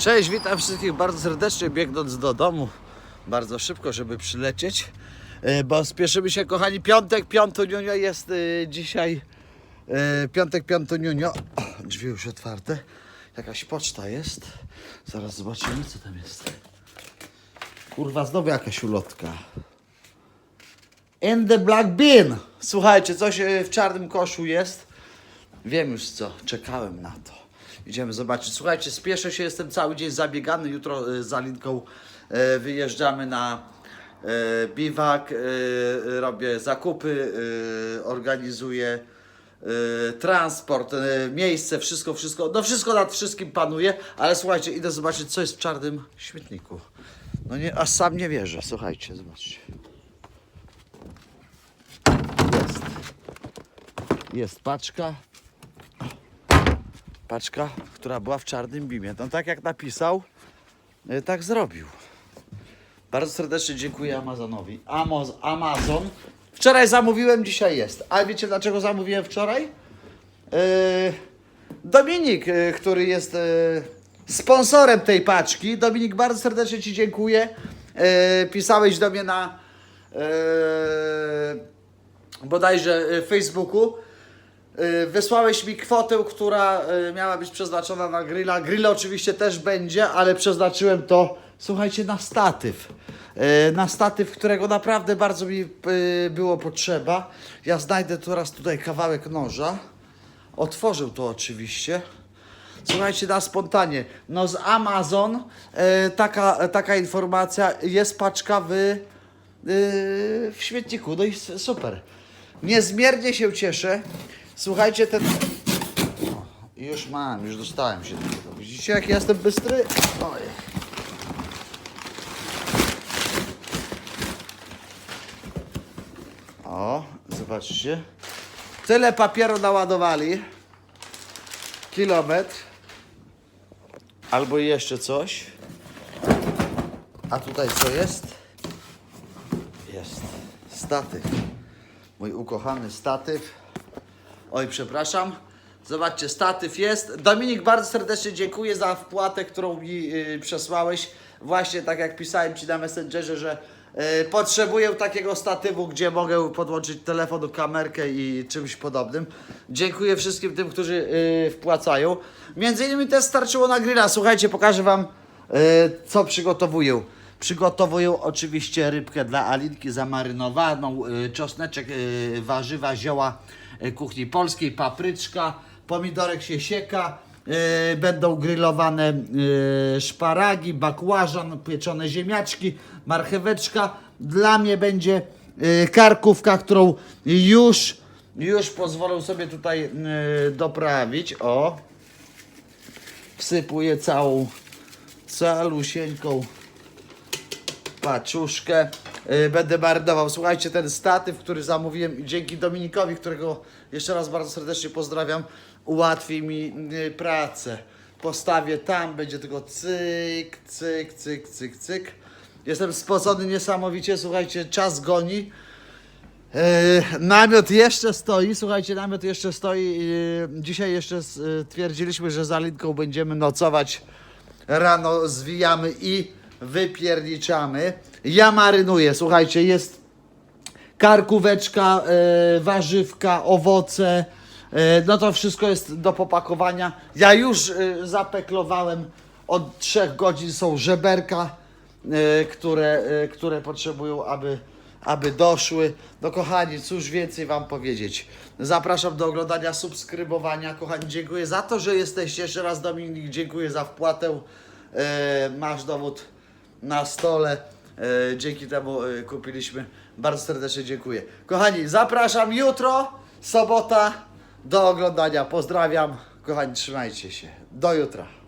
Cześć, witam wszystkich bardzo serdecznie, biegnąc do domu bardzo szybko, żeby przylecieć, e, bo spieszymy się, kochani, piątek, piątuniunio jest e, dzisiaj, e, piątek, piątuniunio, drzwi już otwarte, jakaś poczta jest, zaraz zobaczymy, co tam jest. Kurwa, znowu jakaś ulotka. In the black bin! Słuchajcie, coś w czarnym koszu jest. Wiem już co, czekałem na to. Idziemy zobaczyć. Słuchajcie, spieszę się, jestem cały dzień zabiegany. Jutro e, z Alinką e, wyjeżdżamy na e, biwak, robię zakupy, organizuję transport, miejsce, wszystko, wszystko. No wszystko nad wszystkim panuje, ale słuchajcie, idę zobaczyć, co jest w czarnym śmietniku. No nie, aż sam nie wierzę. Słuchajcie, zobaczcie. Jest. Jest paczka. Paczka, która była w czarnym bimie. No tak jak napisał, y, tak zrobił. Bardzo serdecznie dziękuję Amazonowi. Amos, Amazon. Wczoraj zamówiłem, dzisiaj jest. A wiecie dlaczego zamówiłem wczoraj? Yy, Dominik, yy, który jest sponsorem tej paczki. Dominik, bardzo serdecznie Ci dziękuję. Pisałeś do mnie na yy, bodajże Facebooku. Yy, Wysłałeś mi kwotę, która yy, miała być przeznaczona na grilla. Grill oczywiście też będzie, ale przeznaczyłem to, słuchajcie, na statyw. Yy, Na statyw, którego naprawdę bardzo mi było potrzeba. Ja znajdę teraz tutaj kawałek noża. Otworzył to oczywiście. Słuchajcie, na spontanie. No z Amazon taka, taka informacja, jest paczka w, w śmietniku. No i super. Niezmiernie się cieszę. Słuchajcie, ten... O, już mam, już dostałem się do tego. Widzicie, jak ja jestem bystry? Oj. O, zobaczcie. Tyle papieru naładowali. Kilometr. Albo jeszcze coś. A tutaj co jest? Jest statyw. Mój ukochany statyw. Oj, przepraszam. Zobaczcie, statyw jest. Dominik, bardzo serdecznie dziękuję za wpłatę, którą mi yy, przesłałeś. Właśnie tak jak pisałem Ci na Messengerze, że yy, potrzebuję takiego statywu, gdzie mogę podłączyć telefon, kamerkę i czymś podobnym. Dziękuję wszystkim tym, którzy yy, wpłacają. Między innymi też starczyło na grilla. Słuchajcie, pokażę Wam, yy, co przygotowuję. Przygotowuję oczywiście rybkę dla Alinki zamarynowaną, yy, czosneczek, yy, warzywa, zioła kuchni polskiej, papryczka, pomidorek się sieka, yy, będą grillowane yy, szparagi, bakłażan, pieczone ziemniaczki, marcheweczka. Dla mnie będzie karkówka, którą już, już pozwolę sobie tutaj doprawić. O, wsypuję całą, calusieńką paczuszkę. Yy, Będę marynował. Słuchajcie, ten statyw, który zamówiłem dzięki Dominikowi, którego jeszcze raz bardzo serdecznie pozdrawiam, ułatwi mi yy, pracę. Postawię tam, będzie tylko cyk, cyk, cyk, cyk, cyk. Jestem spocony niesamowicie, słuchajcie, czas goni. E, namiot jeszcze stoi, słuchajcie, namiot jeszcze stoi. Dzisiaj jeszcze stwierdziliśmy, że za Linką będziemy nocować. Rano zwijamy i wypierniczamy. Ja marynuję, słuchajcie, jest karkóweczka, e, warzywka, owoce. E, no to wszystko jest do popakowania. Ja już e, zapeklowałem. Od trzech godzin są żeberka, które, które potrzebują, aby, aby doszły. No kochani, cóż więcej Wam powiedzieć. Zapraszam do oglądania, subskrybowania. Kochani, dziękuję za to, że jesteście. Jeszcze raz Dominik, dziękuję za wpłatę. Masz dowód na stole. E, dzięki temu e, kupiliśmy. Bardzo serdecznie dziękuję. Kochani, zapraszam jutro, sobota, do oglądania. Pozdrawiam. Kochani, trzymajcie się. Do jutra.